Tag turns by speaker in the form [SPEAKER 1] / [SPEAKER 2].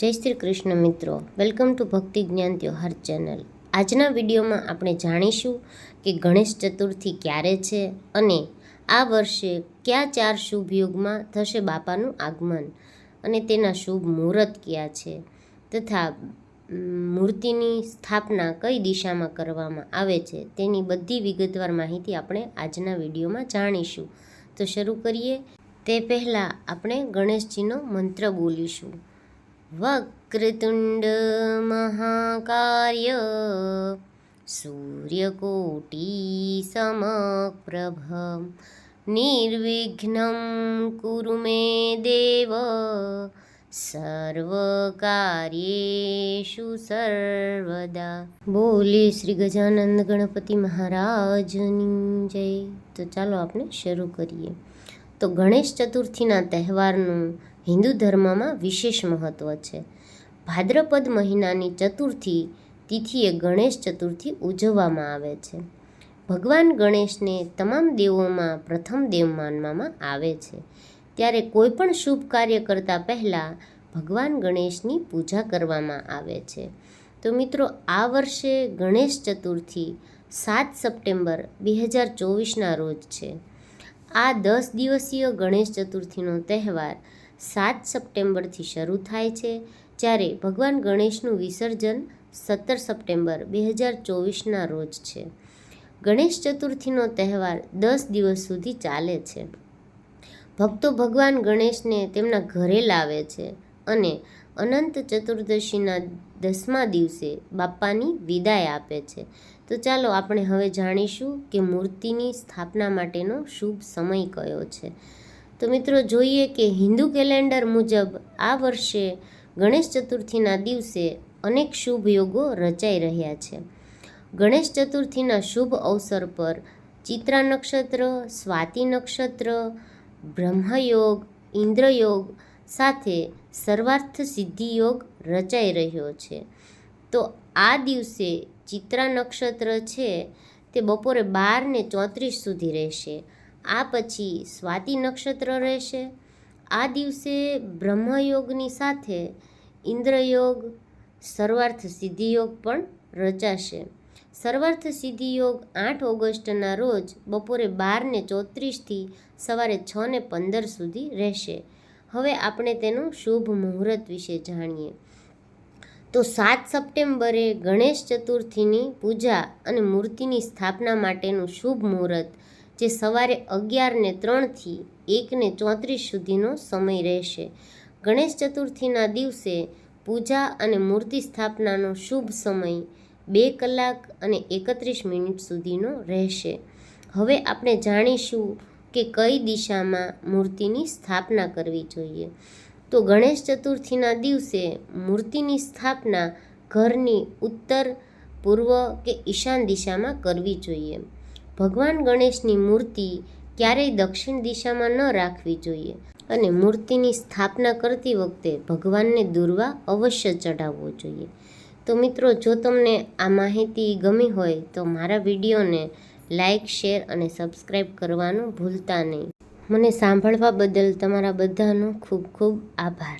[SPEAKER 1] જય શ્રી કૃષ્ણ મિત્રો. Welcome to ભક્તિ જ્ઞાન ત્યોહાર ચેનલ. આજના વિડીયોમાં આપણે જાણીશું કે ગણેશ ચતુર્થી ક્યારે છે અને આ વર્ષે કયા ચાર શુભ યુગમાં થશે બાપાનું આગમન અને તેના શુભ મુહૂર્ત કયા છે તથા મૂર્તિની સ્થાપના કઈ દિશામાં કરવામાં આવે છે તેની બધી વિગતવાર માહિતી આપણે આજના વિડીયોમાં જાણીશું. તો શરૂ કરીએ. તે પહેલાં આપણે ગણેશજીનો મંત્ર બોલીશું. વક્રતુંડ મહાકાર્ય સૂર્યકોટી સમપ્રભ નિર્વિઘ્ન કુરુ મે દેવ સર્વકાર્યેષુ સર્વદા બોલે શ્રી ગજાનંદ ગણપતિ મહારાજની જય તો ચાલો આપણે શરૂ કરીએ તો ગણેશ ચતુર્થીના તહેવારનું હિન્દુ ધર્મમાં વિશેષ મહત્ત્વ છે. ભાદ્રપદ મહિનાની ચતુર્થી તિથિએ ગણેશ ચતુર્થી ઉજવવામાં આવે છે. ભગવાન ગણેશને તમામ દેવોમાં પ્રથમ દેવ માનવામાં આવે છે. ત્યારે કોઈપણ શુભ કાર્ય કરતાં પહેલાં ભગવાન ગણેશની પૂજા કરવામાં આવે છે. તો મિત્રો, આ વર્ષે ગણેશ ચતુર્થી સાત સપ્ટેમ્બર બે હજાર ચોવીસના રોજ છે. આ દસ દિવસીય ગણેશ ચતુર્થીનો તહેવાર સાત સપ્ટેમ્બરથી શરૂ થાય છે, જ્યારે ભગવાન ગણેશનું વિસર્જન સત્તર સપ્ટેમ્બર બે હજાર ચોવીસના રોજ છે. ગણેશ ચતુર્થીનો તહેવાર દસ દિવસ સુધી ચાલે છે. ભક્તો ભગવાન ગણેશને તેમના ઘરે લાવે છે અને અનંત ચતુર્દશીના દસમા દિવસે બાપ્પાની વિદાય આપે છે. તો ચાલો આપણે હવે જાણીશું કે મૂર્તિની સ્થાપના માટેનો શુભ સમય કયો છે. તો મિત્રો જોઈએ કે હિન્દુ કેલેન્ડર મુજબ આ વર્ષે ગણેશ ચતુર્થીના દિવસે અનેક શુભ યોગો રચાઈ રહ્યા છે. ગણેશ ચતુર્થીના શુભ અવસર પર ચિત્રા નક્ષત્ર, સ્વાતિ નક્ષત્ર, બ્રહ્મયોગ, ઇન્દ્રયોગ સાથે સર્વાર્થ સિદ્ધિ યોગ રચાઈ રહ્યો છે. તો આ દિવસે ચિત્રા નક્ષત્ર છે તે બપોરે બાર ને ચોત્રીસ સુધી રહેશે. આ પછી સ્વાતિ નક્ષત્ર રહેશે. આ દિવસે બ્રહ્મયોગની સાથે ઇન્દ્રયોગ, સર્વાર્થ સિદ્ધિયોગ પણ રચાશે. સર્વાર્થ સિદ્ધિ યોગ આઠ ઓગસ્ટના રોજ બપોરે બાર ને ચોત્રીસથી સવારે છ ને પંદર સુધી રહેશે. હવે આપણે તેનું શુભ મુહૂર્ત વિશે જાણીએ. તો સાત સપ્ટેમ્બરે ગણેશ ચતુર્થીની પૂજા અને મૂર્તિની સ્થાપના માટેનું શુભ મુહૂર્ત, જે સવારે અગિયારને ત્રણથી એકને ચોત્રીસ સુધીનો સમય રહેશે. ગણેશ ચતુર્થીના દિવસે પૂજા અને મૂર્તિ સ્થાપનાનો શુભ સમય બે કલાક અને એકત્રીસ મિનિટ સુધીનો રહેશે. હવે આપણે જાણીશું કે કઈ દિશામાં મૂર્તિની સ્થાપના કરવી જોઈએ? તો ગણેશ ચતુર્થીના દિવસે મૂર્તિની સ્થાપના ઘરની ઉત્તર, પૂર્વ કે ઈશાન દિશામાં કરવી જોઈએ. ભગવાન ગણેશની મૂર્તિ ક્યારેય દક્ષિણ દિશામાં ન રાખવી જોઈએ અને મૂર્તિની સ્થાપના કરતી વખતે ભગવાનને દુર્વા અવશ્ય ચઢાવવો જોઈએ. તો મિત્રો, જો તમને આ માહિતી ગમી હોય તો મારા વિડીયોને લાઈક, શેર અને સબસ્ક્રાઈબ કરવાનું ભૂલતા નહીં. મને સાંભળવા બદલ તમારા બધાનો ખૂબ ખૂબ આભાર.